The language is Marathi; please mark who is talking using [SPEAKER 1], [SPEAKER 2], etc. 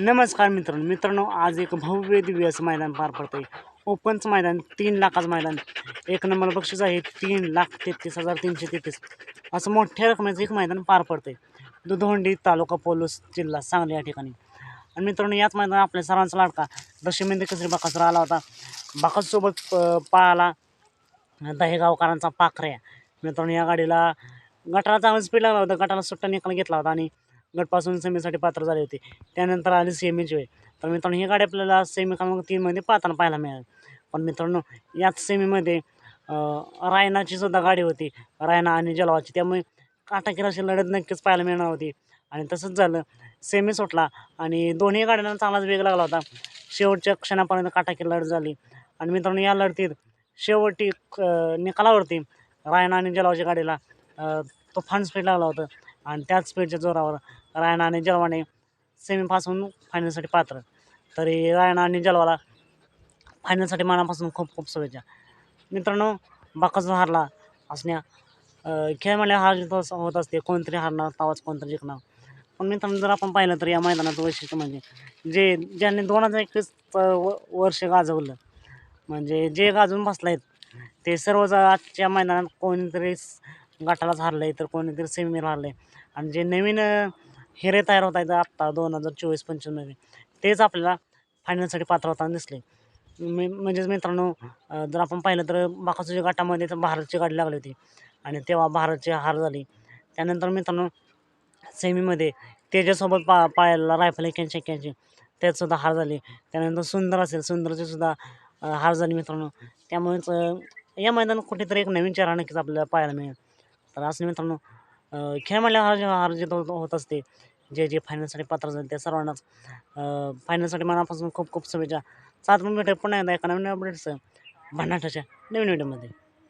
[SPEAKER 1] नमस्कार मित्रांनो मित्रांनो आज एक भव्य दिव्य असं मैदान पार पडतंय. ओपनचं मैदान तीन लाखाचं मैदान. एक नंबर बक्षीस आहे तीन लाख तेहतीस हजार तीनशे तेहतीस. असं मोठ्या रकमेचं एक मैदान पार पडतंय. दुधोंडी तालुका पोलूस जिल्हा सांगली या ठिकाणी. आणि मित्रांनो याच मैदान आपल्या सरांचा लाडका दशमेंद्र केसरी बाकासुर आला होता. बाकासोबत पळाला दहेगावकरांचा पाखऱ्या. मित्रांनो या गाडीला गटाला चांगला स्पीड लागला होता. गटाला सुट्टा निकाल घेतला होता आणि गटपासून सेमीसाठी पात्र झाले होते. त्यानंतर आली सेमीची वेळ. तर मित्रांनो ही गाडी आपल्याला सेमी क्रमांक तीनमध्ये पाहताना पाहायला मिळाली. पण मित्रांनो याच सेमीमध्ये रायनाची सुद्धा गाडी होती. रायना आणि जलवाची. त्यामुळे काटाकीर अशी लढत नक्कीच पाहायला मिळणार होती. आणि तसंच झालं. सेमी सुटला आणि दोन्ही गाड्यांना चांगलाच वेग लागला होता. शेवटच्या क्षणापर्यंत काटाकीर लढत झाली. आणि मित्रांनो या लढतीत शेवटी निकालावरती रायना आणि जलावाच्या गाडीला तो फान स्पीड लागला होता. आणि त्याच स्पीडच्या जोरावर रायना आणि जलवाने सेमीपासून फायनलसाठी पात्र. तरी रायना आणि जलवाला फायनलसाठी मनापासून खूप खूप शुभेच्छा. मित्रांनो बाकासून हारला असण्या खेळ म्हणजे हार जित होत होत असते कोणतरी हारणार तावाच कोणतरी जिंकणार. पण मित्रांनो जर आपण पाहिलं तर या मैदानाचं वैशिष्ट्य म्हणजे जे ज्यांनी दोन हजार एकवीस व वर्ष गाजवलं म्हणजे जे गाजून बसलं आहेत ते सर्व ज- आजच्या मैदानात कोणीतरी गटालाच हारलं आहे तर कोणीतरी सेमीला हारलं आहे आणि जे नवीन हिरे तयार होत आहेत आत्ता दोन हजार चोवीस पंचवीसमध्ये तेच आपल्याला फायनलसाठी पात्र होताना दिसले मी म्हणजेच मित्रांनो जर आपण पाहिलं तर बाकासूच्या गटामध्ये तर भारतची गाडी लागली होती. आणि तेव्हा भारतची हार झाली. त्यानंतर मित्रांनो सेमीमध्ये त्याच्यासोबत पा पाळायला रायफल एक्क्याऐंशी एक्क्याऐंशी त्यातसुद्धा हार झाली. त्यानंतर सुंदर असेल सुंदरची सुद्धा हार झाली मित्रांनो. त्यामुळेच या मैदानात कुठेतरी एक नवीन चेहरा नक्कीच आपल्याला पाहायला मिळेल. तर असं मित्रांनो खेळ म्हणल्यावर हार हार होत होत असते. जे जे फायनलसाठी पात्र झाले त्या सर्वांनाच. फायनलसाठी मनापासून खूप खूप शुभेच्छा. सात मिनिट पुन्हा एकदा एका नवीन अपडेट्स भन्नाटाच्या नवीन व्हिडिओमध्ये